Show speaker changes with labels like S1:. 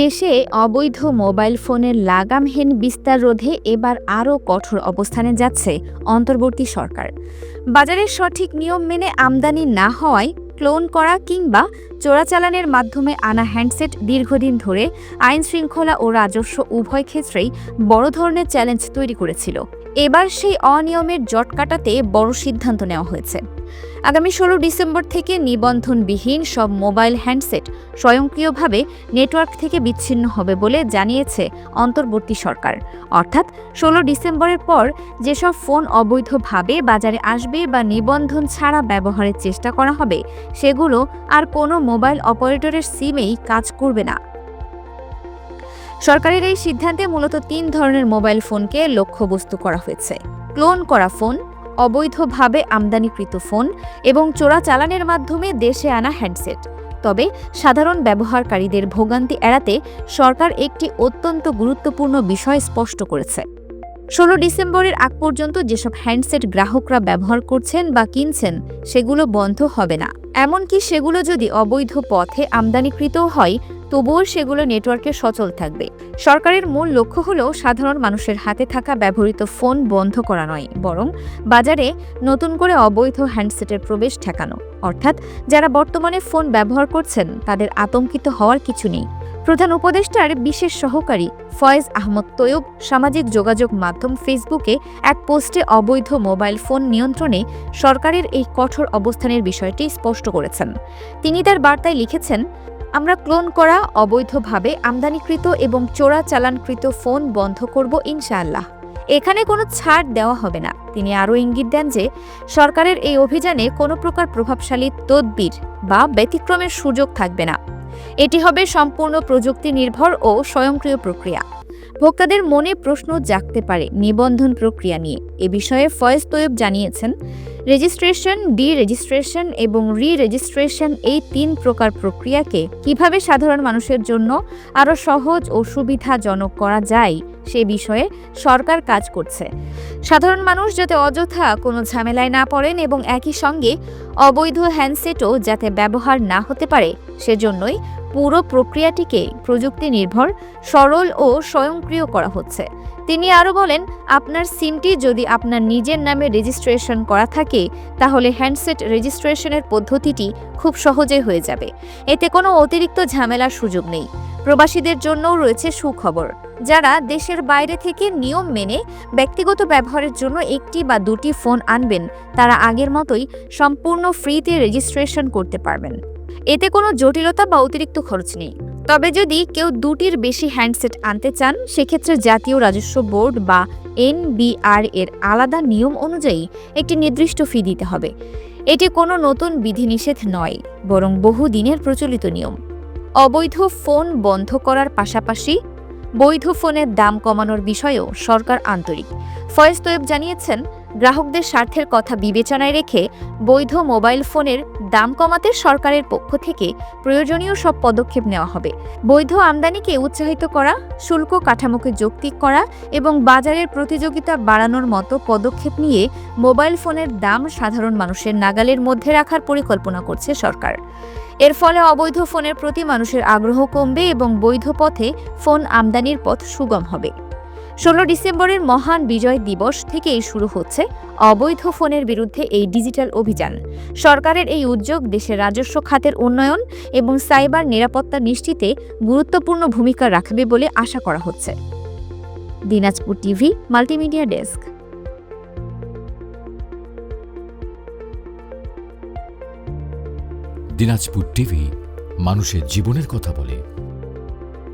S1: দেশে অবৈধ মোবাইল ফোনের লাগামহীন বিস্তার রোধে এবার আরও কঠোর অবস্থানে যাচ্ছে অন্তর্বর্তী সরকার। বাজারের সঠিক নিয়ম মেনে আমদানি না হওয়ায় ক্লোন করা কিংবা চোরাচালানের মাধ্যমে আনা হ্যান্ডসেট দীর্ঘদিন ধরে আইন শৃঙ্খলা ও রাজস্ব উভয় ক্ষেত্রেই বড় ধরনের চ্যালেঞ্জ তৈরি করেছিল। এবার সেই অনিয়মের জট কাটাতে বড় সিদ্ধান্ত নেওয়া হয়েছে। আগামী ষোলো ডিসেম্বর থেকে নিবন্ধনবিহীন সব মোবাইল হ্যান্ডসেট স্বয়ংক্রিয়ভাবে নেটওয়ার্ক থেকে বিচ্ছিন্ন হবে বলে জানিয়েছে অন্তর্বর্তী সরকার। অর্থাৎ ষোলো ডিসেম্বরের পর যেসব ফোন অবৈধভাবে বাজারে আসবে বা নিবন্ধন ছাড়া ব্যবহারের চেষ্টা করা হবে, সেগুলো আর কোনো মোবাইল অপারেটরের সিমেই কাজ করবে না। সরকারের এই সিদ্ধান্তে মূলত তিন ধরনের মোবাইল ফোনকে লক্ষ্যবস্তু করা হয়েছে। ক্লোন করা ফোন অবৈধভাবে আমদানিকৃত ফোন এবং চোরাচালানের মাধ্যমে দেশে আনা হ্যান্ডসেট। তবে সাধারণ ব্যবহারকারীদের ভোগান্তি এড়াতে সরকার একটি অত্যন্ত গুরুত্বপূর্ণ বিষয় স্পষ্ট করেছে। ষোলো ডিসেম্বরের আগ পর্যন্ত যেসব হ্যান্ডসেট গ্রাহকরা ব্যবহার করছেন বা কিনছেন, সেগুলো বন্ধ হবে না। এমনকি সেগুলো যদি অবৈধ পথে আমদানিকৃতও হয়, তবুও সেগুলো নেটওয়ার্কে সচল থাকবে। সরকারের মূল লক্ষ্য হল সাধারণ মানুষের হাতে থাকা ব্যবহৃত ফোন বন্ধ করা নয়, বরং বাজারে নতুন করে অবৈধ হ্যান্ডসেটের প্রবেশ ঠেকানো। অর্থাৎ যারা বর্তমানে ফোন ব্যবহার করছেন, তাদের আতঙ্কিত হওয়ার কিছু নেই। প্রধান উপদেষ্টার বিশেষ সহকারী ফয়েজ আহমদ তৈয়ব সামাজিক যোগাযোগ মাধ্যম ফেসবুকে এক পোস্টে অবৈধ মোবাইল ফোন নিয়ন্ত্রণে সরকারের এই কঠোর অবস্থানের বিষয়টি স্পষ্ট করেছেন। তিনি তার বার্তায় লিখেছেন, আমরা ক্লোন করা, অবৈধভাবে আমদানিকৃত এবং চোরা চালানকৃত ফোন বন্ধ করব ইনশাআল্লাহ। এখানে কোনো ছাড় দেওয়া হবে না। তিনি আরও ইঙ্গিত দেন যে, সরকারের এই অভিযানে কোনো প্রকার প্রভাবশালী তদবির বা ব্যতিক্রমের সুযোগ থাকবে না। এটি হবে সম্পূর্ণ প্রযুক্তি নির্ভর ও স্বয়ংক্রিয় প্রক্রিয়া। ভোক্তাদের মনে প্রশ্ন জাগতে পারে নিবন্ধন প্রক্রিয়া নিয়ে। এ বিষয়ে ফয়েজ তৈয়ব জানিয়েছেন, রেজিস্ট্রেশন ডি রেজিস্ট্রেশন এবং রি রেজিস্ট্রেশন এই তিন প্রকার প্রক্রিয়াকে কীভাবে সাধারণ মানুষের জন্য আরও সহজ ও সুবিধাজনক করা যায় সে বিষয়ে সরকার কাজ করছে। সাধারণ মানুষ যাতে অযথা কোনো ঝামেলায় না পড়েন এবং একই সঙ্গে অবৈধ হ্যান্ডসেটও যাতে ব্যবহার না হতে পারে, সেজন্যই পুরো প্রক্রিয়াটিকে প্রযুক্তি নির্ভর সরল ও স্বয়ংক্রিয় করা হচ্ছে। তিনি আরও বলেন, আপনার সিমটি যদি আপনার নিজের নামে রেজিস্ট্রেশন করা থাকে, তাহলে হ্যান্ডসেট রেজিস্ট্রেশনের পদ্ধতিটি খুব সহজে হয়ে যাবে। এতে কোনো অতিরিক্ত ঝামেলার সুযোগ নেই। প্রবাসীদের জন্যও রয়েছে সুখবর। যারা দেশের বাইরে থেকে নিয়ম মেনে ব্যক্তিগত ব্যবহারের জন্য একটি বা দুটি ফোন আনবেন, তারা আগের মতোই সম্পূর্ণ ফ্রিতে রেজিস্ট্রেশন করতে পারবেন। এতে কোনো জটিলতা বা অতিরিক্ত খরচ নেই। তবে যদি কেউ দুটির বেশি হ্যান্ডসেট আনতে চান, সেক্ষেত্রে জাতীয় রাজস্ব বোর্ড বা এনবিআর এর আলাদা নিয়ম অনুযায়ী একটি নির্দিষ্ট ফি দিতে হবে। এটি কোনো নতুন বিধিনিষেধ নয়, বরং বহু দিনের প্রচলিত নিয়ম। অবৈধ ফোন বন্ধ করার পাশাপাশি বৈধ ফোনের দাম কমানোর বিষয়েও সরকার আন্তরিক। ফয়েজ তৈয়ব জানিয়েছেন, গ্রাহকদের স্বার্থের কথা বিবেচনায় রেখে বৈধ মোবাইল ফোনের দাম কমাতে সরকারের পক্ষ থেকে প্রয়োজনীয় সব পদক্ষেপ নেওয়া হবে। বৈধ আমদানিকে উৎসাহিত করা, শুল্ক কাঠামোকে যৌক্তিক করা এবং বাজারের প্রতিযোগিতা বাড়ানোর মতো পদক্ষেপ নিয়ে মোবাইল ফোনের দাম সাধারণ মানুষের নাগালের মধ্যে রাখার পরিকল্পনা করছে সরকার। এর ফলে অবৈধ ফোনের প্রতি মানুষের আগ্রহ কমবে এবং বৈধ পথে ফোন আমদানির পথ সুগম হবে। ষোলো ডিসেম্বরের মহান বিজয় দিবস থেকেই শুরু হচ্ছে অবৈধ ফোনের বিরুদ্ধে এই ডিজিটাল অভিযান। সরকারের এই উদ্যোগ দেশের রাজস্ব খাতের উন্নয়ন এবং সাইবার নিরাপত্তা নিশ্চিতে গুরুত্বপূর্ণ ভূমিকা রাখবে বলে আশা করা হচ্ছে। Dinajpur TV, multimedia desk.
S2: Dinajpur TV, মানুষের জীবনের কথা বলে।